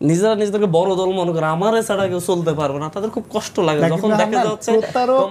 নিজেরা নিজেদেরকে বড় দল মনে করে আমার ছাড়া কেউ চলতে পারবে না। তাদের খুব কষ্ট লাগে। যখন দেখা যাচ্ছে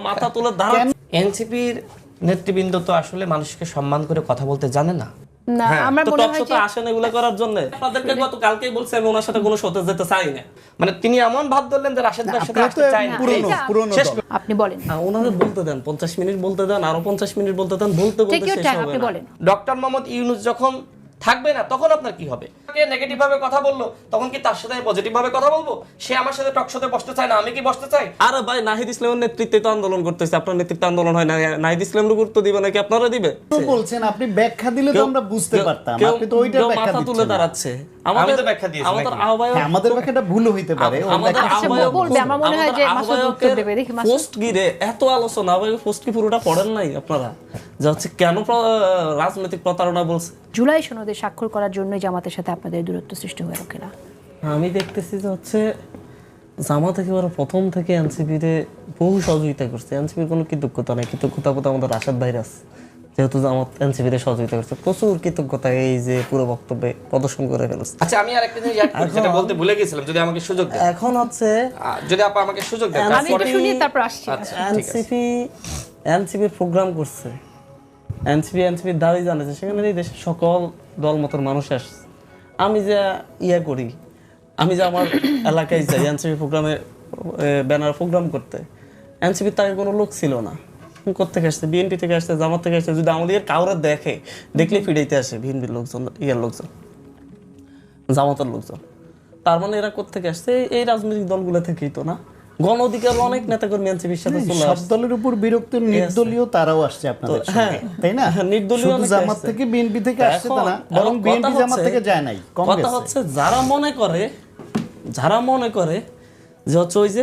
মাথা তুলে দাঁড়াচ্ছে এনসিপির নেতৃবৃন্দ তো আসলে মানুষকে সম্মান করে কথা বলতে জানে না। না আমার মনে হয় যে আসেন এগুলো করার জন্য। আপনাদেরকে গত কালকেই বলছি আমি ওনার সাথে কোনো শোতে যেতে চাই না। মানে তিনি এমন ভাব ধরলেন যে রাশেদ ভাইয়ের সাথে আসতে চায় না। পুরনো এটা- পুরনো শেষ দল। আপনি বলেন। হ্যাঁ, ওনাদের বলতে দেন পঞ্চাশ মিনিট বলতে দেন আরও পঞ্চাশ মিনিট বলতে দেন বলতে বলতে ইউর শেষ হবে না। ডক্টর মোহাম্মদ ইউনুস যখন থাকবে না তখন আপনার কি হবে? নেগেটিভ ভাবে কথা বলল তখন কি তার সাথে পজিটিভ ভাবে কথা বলব? সে আমার সাথে টক সাথে বসতে চায় না আমি কি বসতে চাই? আরে ভাই নাহিদ ইসলামের নেতৃত্বে তো আন্দোলন করতেছে আপনার নেতৃত্বে আন্দোলন হয় না নাহিদ ইসলামের গুরুত্ব দিবে নাকি আপনারা দিবে? তো বলছেন আপনি ব্যাখ্যা দিলে তো আমরা বুঝতে পারতাম আপনি তো ওইটার কেউ ব্যাখ্যা মাথা তুলে দাঁড়াচ্ছে। আমি তো ব্যাখ্যা দিয়েছি আমাদের আহ্বায়ক হ্যাঁ, আমাদের ব্যাখ্যাটা ভুল হইতে পারে আমাদের আচ্ছা, আহ্বায়ক বলবে, আমার মনে হয় যে মাসুদ উত্তর দেবে। দেখি মাসুদ। পোস্ট গিরে এত আলোচনা ভাই পোস্ট কি পুরোটা পড়েন নাই আপনারা? যে হচ্ছে কেন রাজনৈতিক প্রতারণা বলছে? জুলাই সনদে স্বাক্ষর করার জন্য জামাতের সাথে আপনাদের দূরত্ব সৃষ্টি হয়ে ওঠে না। আমি দেখতেছি যে হচ্ছে জামাত একেবারে প্রথম থেকে এনসিপিতে বহু সহযোগিতা করছে। এনসিপির কোনো কৃতজ্ঞতা নেই। কৃতজ্ঞতা বোধ আমাদের রাশাদ ভাইরাস যেহেতু জামাত এনসিপিতে সহযোগিতা করছে। প্রচুর কৃতজ্ঞতা এই যে পুরো বক্তব্যে প্রদর্শন করে ফেলছে। আচ্ছা আমি আর একটা জিনিস অ্যাড করি যেটা বলতে ভুলে গেছিলাম। যদি আমাকে সুযোগ দেন। এখন হচ্ছে যদি আপা আমাকে সুযোগ দেন আমি একটু শুনি তারপর আসছি। আচ্ছা এনসিপি এনসিপি প্রোগ্রাম করছে। এনসিপি এনসিপির দাবি জানাচ্ছে সেখানে এই দেশের সকল দল মতন মানুষ আসছে। আমি যে ইয়ে করি, আমি যে আমার এলাকায় যাই, এনসিপি প্রোগ্রামে ব্যানার প্রোগ্রাম করতে এনসিপির তাকে কোনো লোক ছিল না। কোথেকে আসছে? বিএনপি থেকে আসছে, জামাত থেকে আসছে। যদি আমাদের কাউরে দেখে, দেখলে ফিরাইতে আসে বিএনপির লোকজন, ইয়ার লোকজন, জামাতের লোকজন। তার মানে এরা কোথেকে আসছে? এই রাজনৈতিক দলগুলো থেকেই তো না। গণ অধিকার অনেক নেতাকর্মী আনছে বিশ্বাস সব দলের উপর বিরক্ত নির্দলীয় তারাও আসছে আপনাদের সঙ্গে, হ্যাঁ, তাই না? হ্যাঁ, নির্দলীয় জামাত থেকে বিএনপি থেকে আসছে তা না বরং বিএনপি জামাত থেকে যায় নাই কথা হচ্ছে যারা মনে করে যারা মনে করে যে হচ্ছে ওই যে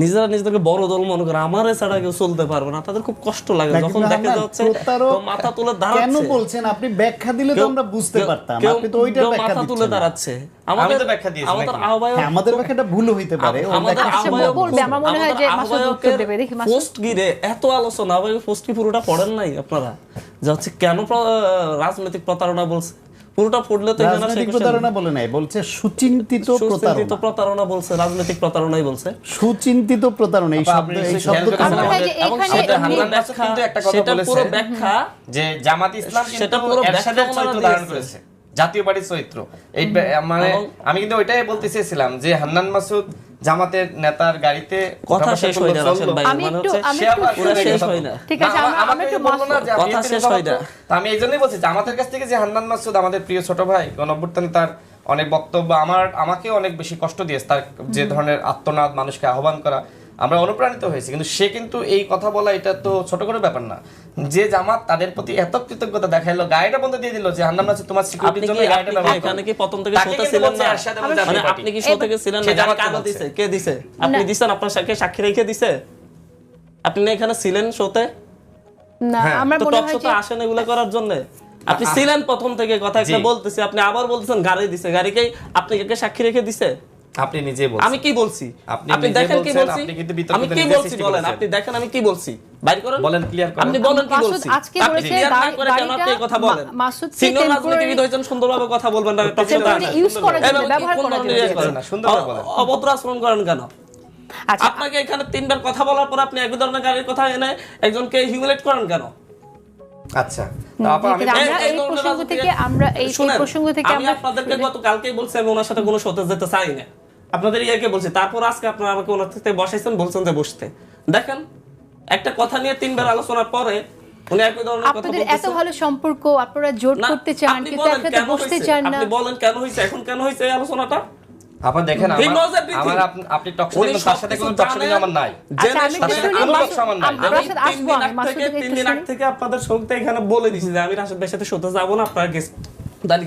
নিজেরা নিজেদেরকে বড় দল মনে করে আমার ছাড়া কেউ চলতে পারবে না। তাদের খুব কষ্ট লাগে। যখন দেখা যাচ্ছে মাথা তুলে দাঁড়াচ্ছে। কেন বলছেন? আপনি ব্যাখ্যা দিলে তো আমরা বুঝতে পারতাম। আপনি তো ওইটার ব্যাখ্যা মাথা তুলে দাঁড়াচ্ছে। আমাদের ব্যাখ্যা দিয়েছি আমাদের আহ্বায়ক হ্যাঁ, আমাদের ব্যাখ্যাটা ভুল হইতে পারে আমাদের আহ্বায়ক বলবে, আমার মনে হয় যে মাসুদ উত্তর দেবে। দেখি মাসুদ। পোস্ট গিরে এত আলোচনা ভাই পোস্ট কি পুরোটা পড়েন নাই আপনারা। যে হচ্ছে কেন রাজনৈতিক প্রতারণা বলছে? পুরোটা পড়লে তো এখানে রাজনৈতিক সেই প্রতারণা বলে নাই বলছে সুচিন্তিত সুচিন্তিত প্রতারণা। প্রতারণা বলছে রাজনৈতিক প্রতারণাই বলছে। সুচিন্তিত প্রতারণা এই শব্দ এই শব্দ কিন্তু একটা কথা সেটা পুরো ব্যাখ্যা যে জামাত ইসলাম সেটা সেটা পুরো পুরো ব্যাখ্যা চরিত্র ধারণ করেছে জাতীয় পার্টির চরিত্র। এই মানে আমি কিন্তু ওইটাই বলতে চেয়েছিলাম যে হান্নান মাসুদ জামাতের নেতার গাড়িতে কথা শেষ হয়ে না রাশেদ ভাই আমি মানে হচ্ছে সে আবার পুরো শেষ হয় না। ঠিক আছে, আমি আমরা- একটু বলব না যে কথা শেষ হয় না। তো আমি এইজন্যই বলছি জামাতের কাছ থেকে যে হান্নান মাসুদ আমাদের প্রিয় ছোট ভাই গণঅভ্যুত্থানে তার অনেক বক্তব্য আমার আমাকে অনেক বেশি কষ্ট দিয়েছে তার যে ধরনের আত্মনাদ মানুষকে আহ্বান করা। আমরা অনুপ্রাণিত হয়েছি কিন্তু সে কিন্তু এই কথা বলা এটা তো ছোট করে ব্যাপার না। যে জামাত তাদের প্রতি এত কৃতজ্ঞতা দেখাইলো গাড়িটা বন্ধ দিয়ে দিল যে হান্নান মাসুদ তোমার আপনি সিকিউরিটির জন্য গাড়িটা ব্যবহার এখানে কি প্রথম থেকে শোতে ছিলেন না? মানে আপনি কি ছিলেন না? কাগজ দিছে? কে দিছে? আপনি দিছেন আপনার সাথে সাক্ষী রেখে দিছে? আপনি না এখানে ছিলেন শোতে? না হ্যাঁ, আমার তো মনে হয় যে আসেন এগুলো করার জন্য? আপনি ছিলেন প্রথম থেকে কথা একটা বলতেছি আপনি আবার বলতেছেন গাড়ি দিছে গাড়িকে আপনি কে সাক্ষী রেখে দিছে? আপনি নিজেই বলছেন। আমি কি বলছি? আপনি আপনি দেখেন কি বলছি? আপনি কিন্তু বিতর্কিত আমি কি বলছি বলেন আপনি দেখেন আমি কি বলছি? বাইর করেন। বলেন, clear করেন। আপনি বলেন কি বলছি? আজকে বলেছে clear করে কেন আপনি এই কথা বলেন? মা- মাসুদকে সিনিয়র temporary- রাজনীতিবিদ হয়েছেন সুন্দরভাবে কথা বলবেন না use করার জন্য, ব্যবহার করার জন্য করেন? না, সুন্দরভাবে বলেন। অ- অভদ্র আচরণ করেন কেন? আচ্ছা। আপনাকে এখানে তিনবার কথা বলার পর আপনি এক ধরনের গাড়ির কথা এনে একজনকে হিউমিলেট করেন কেন? আচ্ছা। আমরা এই- প্রসঙ্গ থেকে আমরা এই প্রসঙ্গ থেকে আমরা আপনাদেরকে গত কালকেই বলছি আমি ওনার সাথে কোনো শোতে যেতে চাই না। আপনাদের ইয়াকে বলছি তারপর আজকে আপনারা আমাকে ওনার সাথে বসাইছেন বলছেন যে বসতে। দেখেন একটা কথা নিয়ে তিনবার আলোচনার পরে উনি একই ধরনের কথা আপনাদের এত ভালো সম্পর্ক আপনারা জোট করতে চান কিন্তু একসাথে বসতে চান না। আপনি বলেন কেন হয়েছে? এখন কেন হয়েছে এই আলোচনাটা? দেখেন আমার আপনি তার সাথে কোনো আমার নাই। আচ্ছা, আমি রাশেদ থেকে থেকে। থেকে আপনাদের সঙ্গে এখানে বলে দিছি যে আমি রাশেদ ভাইয়ের সাথে শোতে যাব না আপনারা গেস্ট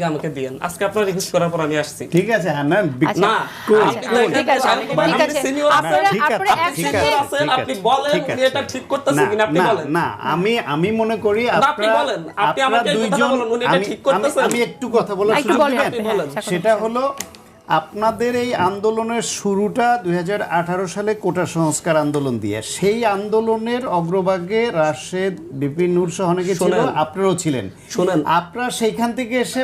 আমাকে দিয়েন। আজকে আপনার রিকোয়েস্ট করার পর আমি আসছি। ঠিক আছে বি- আচ্ছা, না আচ্ছা, ঠিক আছে, ঠিক আছে। senior আছেন, ঠিক আছে, আপনি বলেন। এটা ঠিক করতেছেন কিনা আপনি বলেন। না আমি আমি মনে করি আপনি বলেন, আপনি আমাকে দুইজন উনি এটা ঠিক করতেছেন? আমি- আমি একটু কথা বলার সুযোগ বলেন। দিবেন? হ্যাঁ, সেটা হলো আপনাদের এই আন্দোলনের শুরুটা দুই হাজার আঠারো সালে কোটা সংস্কার আন্দোলন দিয়ে। সেই আন্দোলনের অগ্রভাগে রাশেদ বিপিন নূর সহ অনেকে ছিল আপনারাও ছিলেন। শোনেন। আপনারা সেইখান থেকে এসে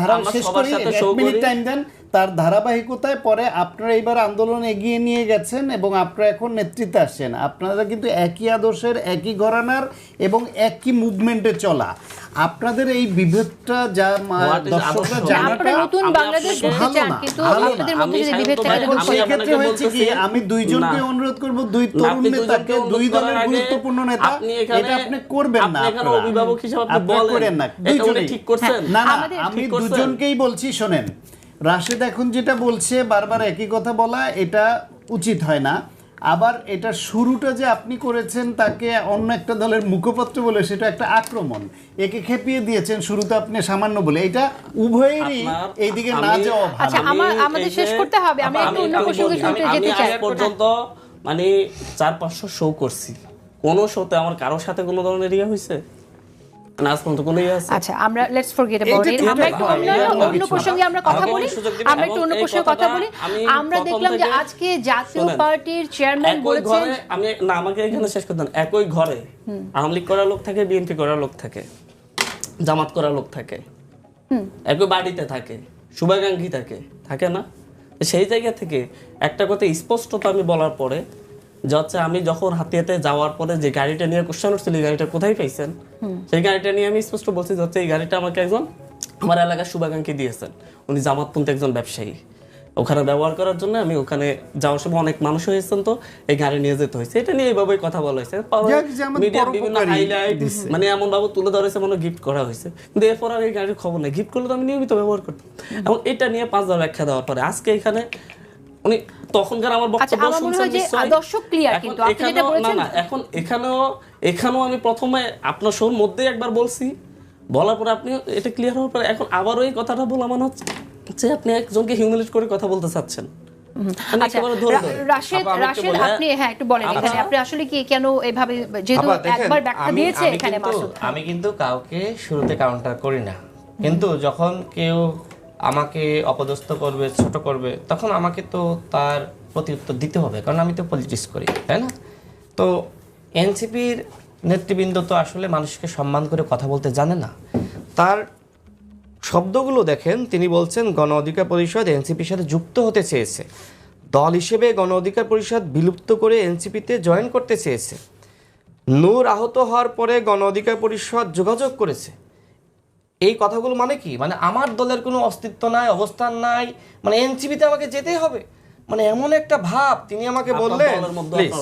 ধারা শেষ করে এক মিনিট টাইম দেন। তার ধারাবাহিকতায় পরে আপনারা এইবার আন্দোলন এগিয়ে নিয়ে গেছেন এবং আপনারা এখন নেতৃত্বে আসছেন। আপনারা কিন্তু একই আদর্শের একই ঘরানার এবং একই মুভমেন্টে চলা। আপনাদের এই বিভেদটা যা দর্শকরা জানাটা নতুন বাংলাদেশ ভালো না, হয়েছে কি আমি দুইজনকে অনুরোধ করব দুই তরুণ নেতাকে দুই দলের গুরুত্বপূর্ণ নেতা এটা আপনি করবেন না আপনি এখানে আপনারা। অভিভাবক হিসেবে আপনি বলেন। করেন না। ঠিক করছেন? না না আমি দুজনকেই বলছি শোনেন। রাশেদ এখন যেটা বলছে বারবার একই কথা বলা এটা উচিত হয় না। আবার এটা শুরুটা যে আপনি করেছেন তাকে অন্য একটা দলের মুখপত্র বলে সেটা একটা আক্রমণ। একে খেপিয়ে দিয়েছেন শুরুতে আপনি সামান্য বলে। এটা উভয়েরই এইদিকে না যাওয়া আচ্ছা, আমাদের শেষ করতে হবে। আমি একটু অন্য প্রসঙ্গে শুনতে যেতে চাই। পর্যন্ত মানে চার পাঁচশো শো করছি। কোন শোতে আমার কারোর সাথে কোনো ধরনের ইয়ে হয়েছে? আচ্ছা আমরা লেটস ফরগেট অ্যাবাউট ইট আমরা একটু অন্য এটা অন্য অন্য কিছু না। প্রসঙ্গে আমরা কথা বলি অনেক সুযোগ দিবেন আমরা একটু অন্য প্রসঙ্গে কথা বলি। আমরা দেখলাম যে আজকে জাতীয় পার্টির চেয়ারম্যান একই বলেছেন ঘরে আমি না আমাকে এখানে শেষ করতেন একই ঘরে আওয়ামী লীগ করার লোক থাকে বিএনপি করার লোক থাকে জামাত করার লোক থাকে একই বাড়িতে থাকে শুভাকাঙ্ক্ষী থাকে থাকে না? সেই জায়গা থেকে একটা কথা স্পষ্টতা আমি বলার পরে যে হচ্ছে আমি যখন হাতিয়াতে যাওয়ার পরে যে গাড়িটা নিয়ে কোশ্চেন উঠছিল এই গাড়িটা কোথায় পাইছেন? সেই গাড়িটা নিয়ে আমি স্পষ্ট বলছি যে হচ্ছে এই গাড়িটা আমাকে একজন আমার এলাকার শুভাকাঙ্ক্ষী দিয়েছেন। উনি জামাতপন্থী একজন ব্যবসায়ী। ওখানে ব্যবহার করার জন্য আমি ওখানে যাওয়ার সময় অনেক মানুষ হয়েছেন তো এই গাড়ি নিয়ে যেতে হয়েছে। এটা নিয়ে এইভাবেই কথা বলা হয়েছে। যাক, মিডিয়ার বিভিন্ন হাইলাইট মানে এমন ভাবে তুলে ধরেছে মনে গিফট করা হয়েছে। কিন্তু এরপর আর এই গাড়ির খবর নেই। গিফট করলে তো আমি নিয়মিত ব্যবহার করতাম। এবং এটা নিয়ে পাঁচবার ব্যাখ্যা দেওয়ার পরে আজকে এখানে উনি তখনকার আমার আচ্ছা, বক্তব্য শুনছেন নিশ্চয়ই। দর্শক এখন কিন্তু, আপনি যেটা বলেছেন- না না এখন এখানেও এখানেও আমি প্রথমে আপনার শোর মধ্যেই একবার বলছি। বলার পরে আপনি এটা ক্লিয়ার হওয়ার পরে এখন আবারও এই কথাটা বলা মানে হচ্ছে যে আপনি একজনকে হিউমিলেট করে কথা বলতে চাচ্ছেন। মানে আচ্ছা হ্যাঁ আচ্ছা। আমি কিন্তু কাউকে শুরুতে কাউন্টার করি না। কিন্তু যখন কেউ আমাকে অপদস্থ করবে, ছোট করবে, তখন আমাকে তো তার প্রতি উত্তর দিতে হবে, কারণ আমি তো পলিটিক্স করি, তাই না? তো এনসিপির নেতৃবৃন্দ তো আসলে মানুষকে সম্মান করে কথা বলতে জানে না। তার শব্দগুলো দেখেন, তিনি বলছেন, গণ অধিকার পরিষদ এনসিপির সাথে যুক্ত হতে চেয়েছে। দল হিসেবে গণ অধিকার পরিষদ বিলুপ্ত করে এনসিপিতে জয়েন করতে চেয়েছে। নূর আহত হওয়ার পরে গণ অধিকার পরিষদ যোগাযোগ করেছে। এই কথাগুলো মানে কি? মানে আমার দলের কোনো অস্তিত্ব নাই অবস্থান নাই মানে এনসিপিতে আমাকে যেতেই হবে। মানে এমন একটা ভাব তিনি আমাকে বললেন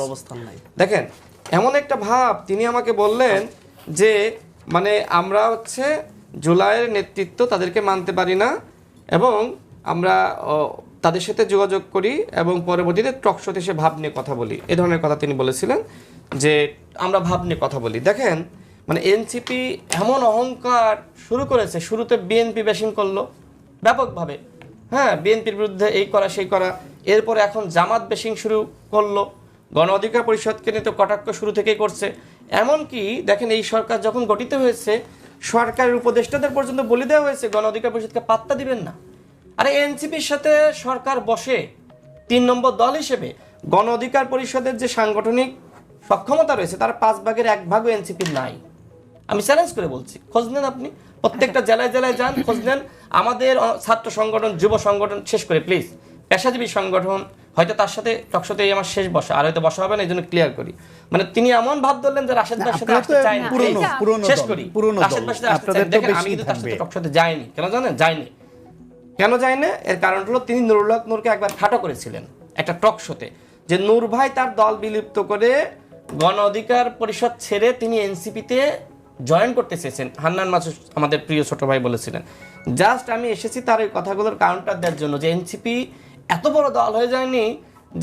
অবস্থান নাই। দেখেন এমন একটা ভাব তিনি আমাকে বললেন যে মানে আমরা হচ্ছে জুলাইয়ের নেতৃত্ব তাদেরকে মানতে পারি না এবং আমরা তাদের সাথে যোগাযোগ করি এবং পরবর্তীতে টকশোতে সে ভাব নিয়ে কথা বলি। এ ধরনের কথা তিনি বলেছিলেন যে আমরা ভাব নিয়ে কথা বলি। দেখেন মানে এনসিপি এমন অহংকার শুরু করেছে, শুরুতে বিএনপি ব্যাশিং করল, ব্যাপকভাবে। হ্যাঁ বিএনপির বিরুদ্ধে এই করা, সেই করা। এরপর এখন জামাত বেশিং শুরু করল, গণ অধিকার পরিষদকে নিয়ে তো কটাক্ষ শুরু থেকেই করছে। এমনকি দেখেন এই সরকার যখন গঠিত হয়েছে, সরকারের উপদেষ্টাদের পর্যন্ত বলে দেওয়া হয়েছে, গণ অধিকার পরিষদকে পাত্তা দিবেন না। আরে এনসিপির সাথে সরকার বসে, তিন নম্বর দল হিসেবে গণ অধিকার পরিষদের যে সাংগঠনিক সক্ষমতা রয়েছে, তার পাঁচ ভাগের এক ভাগও এনসিপির নাই। আমি চ্যালেঞ্জ করে বলছি খোঁজ নেন আপনি প্রত্যেকটা জেলায় জেলায় যান খোঁজ নেন। আমাদের ছাত্র সংগঠন যুব সংগঠন শেষ করে প্লিজ পেশাজীবী সংগঠন হয়তো তার সাথে টকশোতে আমার শেষ বসা আর হয়তো বসা হবে না এই জন্য ক্লিয়ার করি। মানে তিনি এমন ভাব ধরলেন যে রাশেদ ভাইয়ের সাথে আসতে পুরনো শেষ করি। রাশেদ ভাইয়ের সাথে আসতে তো দেখেন আমি কিন্তু তার সাথে টকশোতে যাইনি কেন জানেন? যাইনি কেন যায় না এর কারণ হলো তিনি নুরুল হক নূরকে একবার খাটো করেছিলেন একটা টক শোতে যে নূর ভাই তার দল বিলুপ্ত করে গণ অধিকার পরিষদ ছেড়ে তিনি এনসিপিতে জয়েন করতে চেয়েছেন। হান্নান মাসুদ আমাদের প্রিয় ছোট ভাই বলেছিলেন। জাস্ট আমি এসেছি তার এই কথাগুলোর কাউন্টার দেওয়ার জন্য যে এনসিপি এত বড় দল হয়ে যায়নি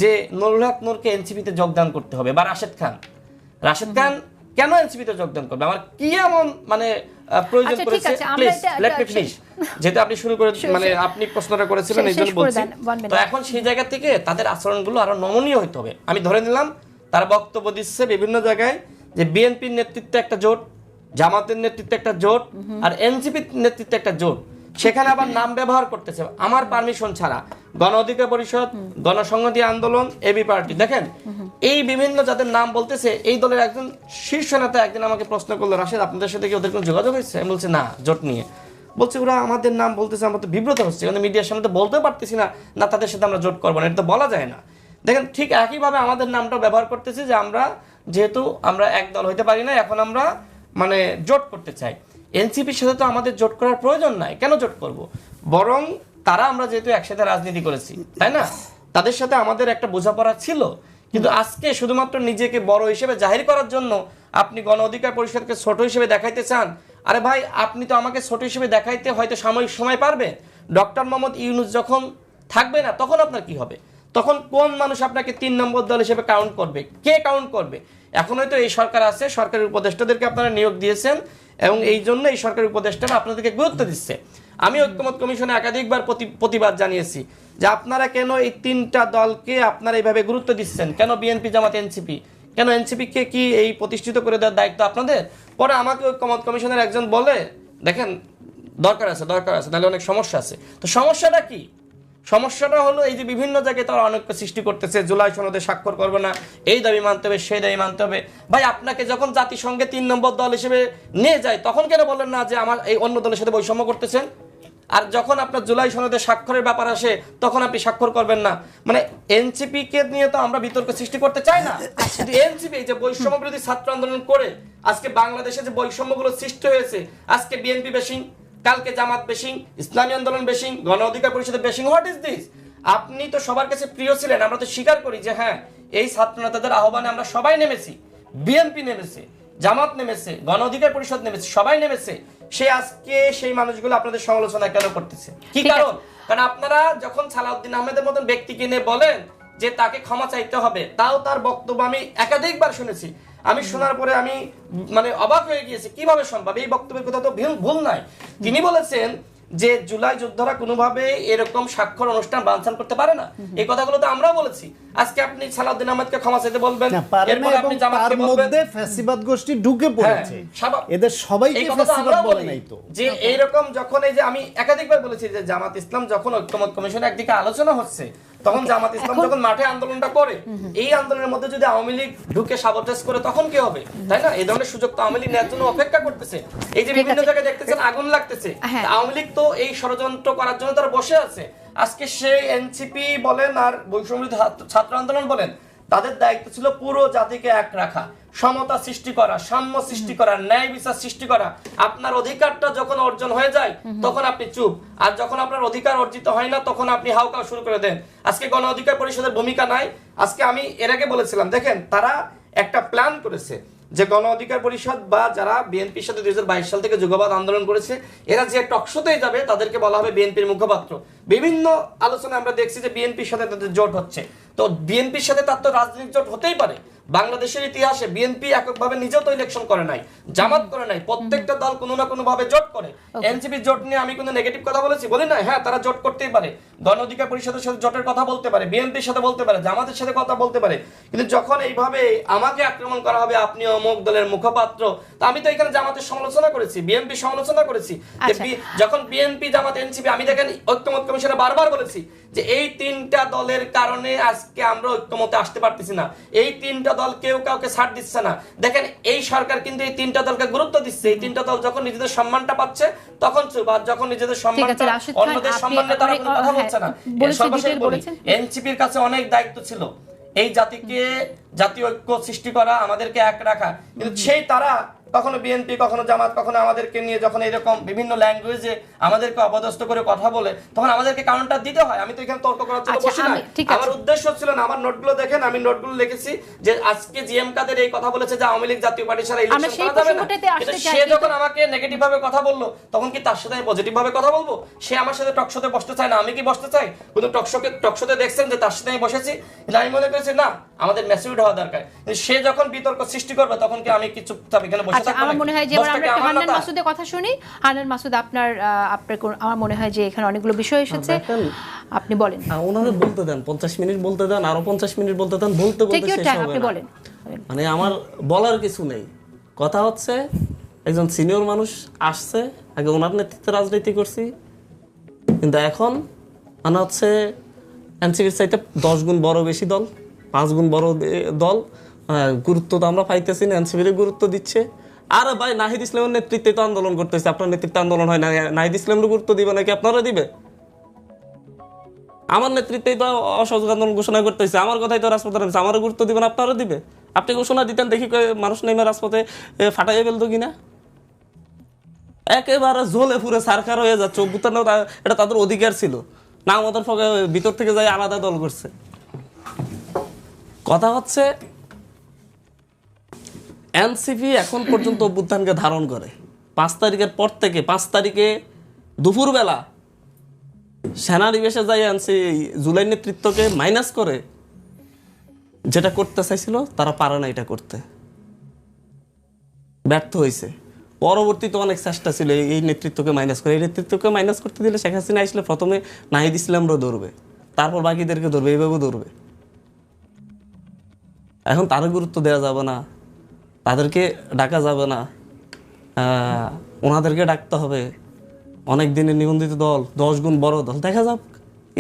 যে নুরুল হক নূরকে এনসিপিতে যোগদান করতে হবে বা রাশেদ খান। রাশেদ খান কেন এনসিপিতে যোগদান করবে? আমার কি এমন মানে প্রয়োজন আচ্ছা, করেছে? প্লিজ লেট মি ফিনিশ যেটা আপনি শুরু করে মানে আপনি প্রশ্নটা করেছিলেন এই জন্য বলছি। তো এখন সেই জায়গা থেকে তাদের আচরণগুলো আরও নমনীয় হতে হবে। আমি ধরে নিলাম তারা বক্তব্য দিচ্ছে বিভিন্ন জায়গায় যে বিএনপির নেতৃত্বে একটা জোট জামাতের নেতৃত্বে একটা জোট আর এনসিপির নেতৃত্বে একটা জোট। সেখানে আবার নাম ব্যবহার করতেছে। আমার পারমিশন ছাড়া গণ অধিকার পরিষদ গণসংহতি আন্দোলন এবি পার্টি দেখেন? এই বিভিন্ন যাদের নাম বলতেছে এই দলের একজন শীর্ষ নেতা একদিন আমাকে প্রশ্ন করল রাশেদ আপনাদের সাথে কি ওদের কোনো যোগাযোগ হয়েছে? আমি বলছি না জোট নিয়ে। বলছে ওরা আমাদের নাম বলতেছে আমরা তো বিব্রত হচ্ছে কিন্তু মিডিয়ার সামনে তো বলতে পারতেছি না না তাদের সাথে আমরা জোট করব না। এটা তো বলা যায় না। দেখেন ঠিক একইভাবে আমাদের নামটা ব্যবহার করতেছি যে আমরা যেহেতু আমরা এক দল হইতে পারি না এখন আমরা মানে জোট করতে চাই। এনসিপির সাথে তো আমাদের জোট করার প্রয়োজন নাই। কেন জোট করব? বরং তারা আমরা যেহেতু একসাথে রাজনীতি করেছি, তাই না? তাদের সাথে আমাদের একটা বোঝাপড়া ছিল। কিন্তু আজকে শুধুমাত্র নিজেকে বড় হিসেবে জাহির করার জন্য আপনি গণ অধিকার পরিষদকে ছোট হিসেবে দেখাইতে চান। আরে ভাই, আপনি তো আমাকে ছোট হিসেবে দেখাইতে হয়তো সাময়িক সময় পারবে ডক্টর মোহাম্মদ ইউনুস যখন থাকবে না, তখন আপনার কি হবে? তখন কোন মানুষ আপনাকে তিন নম্বর দল হিসেবে কাউন্ট করবে? কে কাউন্ট করবে? এখন হয়তো এই সরকার আছে, সরকারি উপদেষ্টাদেরকে আপনারা নিয়োগ দিয়েছেন এবং এই জন্য এই সরকারি উপদেষ্টারা আপনাদেরকে গুরুত্ব দিচ্ছে। আমি ঐক্যমত কমিশনে একাধিকবার প্রতি- প্রতিবাদ জানিয়েছি যে আপনারা কেন এই তিনটা দলকে আপনারা এইভাবে গুরুত্ব দিচ্ছেন? কেন বিএনপি জামাত এনসিপি কেন এনসিপিকে কি এই প্রতিষ্ঠিত করে দেওয়ার দায়িত্ব আপনাদের? পরে আমাকে ঐক্যমত কমিশনের একজন বলে, দেখেন, দরকার আছে দরকার আছে তাহলে অনেক সমস্যা আছে। তো সমস্যাটা কি? সমস্যাটা হলো এই যে বিভিন্ন জায়গায় তারা অনৈক্য সৃষ্টি করতেছে, জুলাই সনদে স্বাক্ষর করবে না, এই দাবি মানতে হবে, সেই দাবি মানতে হবে। ভাই, আপনাকে যখন জাতিসংঘে তিন নম্বর দল হিসেবে নিয়ে যায়, তখন কেন বলেন না যে আমার এই অন্য দলের সাথে বৈষম্য করতেছেন? আর যখন আপনার জুলাই সনদে স্বাক্ষরের ব্যাপার আসে, তখন আপনি স্বাক্ষর করবেন না। মানে এনসিপি কে নিয়ে তো আমরা বিতর্ক সৃষ্টি করতে চাই না। এনসিপি যে বৈষম্য বিরোধী ছাত্র আন্দোলন করে, আজকে বাংলাদেশে যে বৈষম্যগুলো সৃষ্টি হয়েছে, আজকে বিএনপি বেশি কালকে জামাত বেশিং ইসলামী আন্দোলন বেশিং গণ অধিকার পরিষদের বেশিং হোয়াট ইজ দিস আপনি তো সবার কাছে প্রিয় ছিলেন আমরা তো স্বীকার করি যে হ্যাঁ এই ছাত্র নেতাদের আহ্বানে আমরা সবাই নেমেছি। বিএনপি নেমেছে জামাত নেমেছে গণ অধিকার পরিষদ নেমেছে সবাই নেমেছে। সে আজকে সেই মানুষগুলো আপনাদের সমালোচনা কেন করতেছে? কি কারণ? কারণ আপনারা যখন সালাউদ্দিন আহমেদের মতন ব্যক্তিকে নিয়ে বলেন যে তাকে ক্ষমা চাইতে হবে তাও তার বক্তব্য আমি একাধিকবার শুনেছি। আমি শোনার পরে আমি মানে অবাক হয়ে গিয়েছি কীভাবে সম্ভব? এই বক্তব্যের কথা তো ভুল নাই তিনি বলেছেন যে জুলাই যোদ্ধারা কোনোভাবে এরকম স্বাক্ষর অনুষ্ঠান বানচাল করতে পারে না। এই কথাগুলো তো আমরাও বলেছি। আজকে আপনি সালাউদ্দিন আহমেদকে ক্ষমা চাইতে বলবেন এরপর আপনি জামাতকে বলবেন। ফ্যাসিবাদ গোষ্ঠী ঢুকে পড়েছে। হ্যাঁ, এদের সবাইকে ফ্যাসিবাদ বলে বলি নাই তো। যে এইরকম যখন এই যে আমি একাধিকবার বলেছি যে জামাত ইসলাম যখন ঐক্যমত কমিশনে একদিকে আলোচনা হচ্ছে তখন জামাত ইসলাম যখন মাঠে আন্দোলনটা করে এই আন্দোলনের মধ্যে যদি আওয়ামী লীগ ঢুকে সাবটাস করে তখন কি হবে? তাই না? এই ধরনের সুযোগ তো আওয়ামী লীগ নেওয়ার জন্য অপেক্ষা করতেছে। এই যে বিভিন্ন জায়গায় দেখতেছেন আগুন লাগতেছে। হ্যাঁ। আওয়ামী লীগ তো এই ষড়যন্ত্র করার জন্য তারা বসে আছে। আজকে সে এনসিপি বলেন আর বৈষম্য ছাত্র আন্দোলন বলেন তাদের দায়িত্ব ছিল পুরো জাতিকে এক রাখা সমতা সৃষ্টি করা সাম্য সৃষ্টি করা ন্যায় বিচার সৃষ্টি করা। আপনার অধিকারটা যখন অর্জন হয়ে যায় তখন আপনি চুপ। আর যখন আপনার অধিকার অর্জিত হয় না তখন আপনি হাউকাও শুরু করে দেন। আজকে গণ অধিকার পরিষদের ভূমিকা নাই। আজকে আমি এর আগে বলেছিলাম দেখেন তারা একটা প্ল্যান করেছে যে গণ অধিকার পরিষদ বা যারা বিএনপির সাথে দুই হাজার বাইশ সাল থেকে যুগবাদ আন্দোলন করেছে এরা যে টকশোতেই যাবে তাদেরকে বলা হবে বিএনপির মুখপাত্র। বিভিন্ন আলোচনায় আমরা দেখছি যে বিএনপির সাথে তাদের জোট হচ্ছে। তো বিএনপির সাথে তার তো রাজনৈতিক জোট হতেই পারে। বাংলাদেশের ইতিহাসে বিএনপি এককভাবে নিজেও তো ইলেকশন করে নাই জামাত করে নাই প্রত্যেকটা দল কোনো না কোনো ভাবে জোট করে। এনসিপি জোট নিয়ে আমি কোনো নেগেটিভ কথা বলেছি? বলি না হ্যাঁ তারা জোট করতেই পারে। গণ অধিকার পরিষদের সাথে জোটের কথা বলতে পারে বিএনপির সাথে বলতে পারে জামাতের সাথে কথা বলতে পারে। কিন্তু যখন এইভাবে আমাকে আক্রমণ করা হবে আপনি অমুক দলের মুখপাত্র তা আমি তো এখানে জামাতের সমালোচনা করেছি বিএনপি সমালোচনা করেছি। আচ্ছা। যখন বিএনপি জামাত এনসিপি আমি দেখেন ঐক্যমত কমিশনে বারবার বলেছি যে এই তিনটা দলের কারণে আজকে আমরা ঐক্যমতে আসতে পারতেছি না। এই তিনটা দল কেউ কাউকে ছাড় দিচ্ছে না। দেখেন এই সরকার কিন্তু এই তিনটা দলকে গুরুত্ব দিচ্ছে। এই তিনটা দল যখন নিজেদের সম্মানটা পাচ্ছে তখন চুপ আর যখন নিজেদের সম্মানটা অন্যদের সম্মানে তারা কোনো কথা হ্যাঁ, বলছে না। সর্বশেষ বলি এনসিপির কাছে অনেক দায়িত্ব ছিল। এই জাতিকে জাতীয় ঐক্য সৃষ্টি করা আমাদেরকে এক রাখা। কিন্তু সেই তারা কখনো বিএনপি কখনো জামাত কখনো আমাদেরকে নিয়ে যখন এরকম বিভিন্ন ল্যাঙ্গুয়েজে আমাদেরকে অপদস্থ করে কথা বলে তখন আমাদেরকে কারণটা দিতে হয়। আমি তো এখানে তর্ক করার জন্য আচ্ছা, বসি না। আমার উদ্দেশ্য ছিল না আমার নোটগুলো দেখেন আমি নোটগুলো লিখেছি যে আজকে জিএম কাদের এই কথা বলেছে যে আওয়ামী লীগ জাতীয় পার্টি ছাড়া ইলেকশন করা যাবে না। সে যখন আমাকে নেগেটিভ ভাবে কথা বলল তখন কি তার সাথে আমি পজিটিভ ভাবে কথা বলব? সে আমার সাথে টকশোতে বসতে চায় না আমি কি বসতে চাই? কিন্তু টকশোকে টকশোতে দেখছেন যে তার সাথে আমি বসেছি। কিন্তু আমি মনে করেছি না আমাদের ম্যাসিউড হওয়া দরকার। সে যখন বিতর্ক সৃষ্টি করবে তখন কি আমি কি চুপচাপ এখানে বসে আচ্ছা আমার মনে হয় যে এবার আমরা একটু হান্নান মাসুদের কথা শুনি। হান্নান মাসুদ আপনার আপনার আমার মনে হয় যে এখানে অনেকগুলো বিষয় এসেছে। আপনি বলেন। ওনাদের বলতে দেন পঞ্চাশ মিনিট বলতে দেন আরও পঞ্চাশ মিনিট বলতে দেন বলতে বলতে শেষ হবে আপনি বলেন। মানে আমার বলার কিছু নেই। কথা হচ্ছে একজন সিনিয়র মানুষ আসছে আগে ওনার নেতৃত্বে রাজনীতি করছি কিন্তু এখন মানে হচ্ছে এনসিপির চাইতে দশ গুণ বড় বেশি দল পাঁচ গুণ বড় দল গুরুত্ব তো আমরা পাইতেছি না এনসিপির গুরুত্ব দিচ্ছে। আরে ভাই, নাহিদ ইসলামের নেতৃত্বে তো আন্দোলন করতেছে। আপনার নেতৃত্বে আন্দোলন হয় না। নাহিদ ইসলামের গুরুত্ব দিবে নাকি? আপনারা দিবে? আমার নেতৃত্বেই তো অসহযোগ আন্দোলন ঘোষণা করতেছে। আমার কথাই তো রাজপথে নামছে আমারও গুরুত্ব দিবেন আপনারা দিবে? আপনি ঘোষণা দিতেন, দেখি মানুষ নেমে রাজপথে ফাটাইয়ে ফেলতো কিনা? একেবারে ঝোলে ফুরে সারকার হয়ে যাচ্ছে। অভ্যুত্থান এটা তাদের অধিকার ছিল। না আমাদের ভিতর থেকে যাই আলাদা দল করছে। কথা হচ্ছে এনসিপি এখন পর্যন্ত অভ্যুত্থানকে ধারণ করে। পাঁচ তারিখের পর থেকে, পাঁচ তারিখে দুপুরবেলা সেনানিবেশে যাই আনছি জুলাই নেতৃত্বকে মাইনাস করে। যেটা করতে চাইছিল, তারা পারে না এটা করতে। ব্যর্থ হয়েছে পরবর্তীতে অনেক চেষ্টা ছিল এই- নেতৃত্বকে মাইনাস করে। এই নেতৃত্বকে মাইনাস করতে দিলে শেখ হাসিনা আসলে প্রথমে নাহিদ ইসলামরা ধরবে। তারপর বাকিদেরকে ধরবে এইভাবে ধরবে। এখন তার গুরুত্ব দেওয়া যাবে না। তাদেরকে ডাকা যাবে না। ওনাদেরকে ডাকতে হবে। অনেক দিনের নিবন্ধিত দল, দশ গুণ বড় দল। দেখা যাক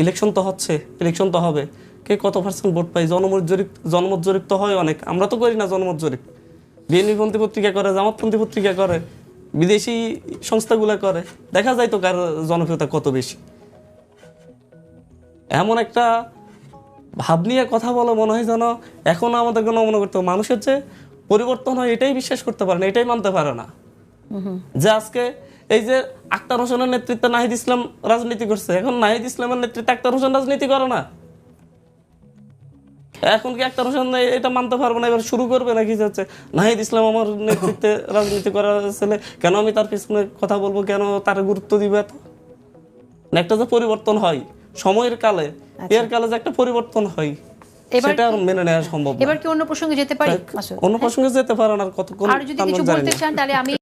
ইলেকশন তো হচ্ছে ইলেকশন তো হবে। কে কত পার্সেন্ট ভোট পাই জনমত জরিপ জনমত জরিপ তো হয় অনেক। আমরা তো করি না জনমত জরিপ বিএনপিপন্থী পত্রিকা করে জামাতপন্থী পত্রিকা করে, বিদেশি সংস্থাগুলো করে। দেখা যায় তো কার জনপ্রিয়তা কত বেশি। এমন একটা ভাব নিয়ে কথা বলে মনে হয় যেন এখন আমাদেরকে মনে করতে মানুষের যে পরিবর্তন হয় এটাই বিশ্বাস করতে পারে না এটাই মানতে পারে না। যে আজকে এই যে আক্তার হোসেনের নেতৃত্বে নাহিদ ইসলাম রাজনীতি করছে এখন নাহিদ ইসলামের নেতৃত্বে আক্তার হোসেন রাজনীতি করে না। এখন কি আক্তার হোসেন এটা মানতে পারব না এবার শুরু করবে নাকি যে হচ্ছে নাহিদ ইসলাম আমার নেতৃত্বে রাজনীতি করার ছেলে কেন আমি তার পিছনে কথা বলব কেন তার গুরুত্ব দিবে এত? একটা যে পরিবর্তন হয় সময়ের কালে এর কালে যে একটা পরিবর্তন হয়। সেটা মেনে নেওয়া সম্ভব এবার কি অন্য প্রসঙ্গে যেতে পারি অন্য প্রসঙ্গে যেতে পারেন আর কতক্ষণ আর যদি কিছু বলতে চান তাহলে আমি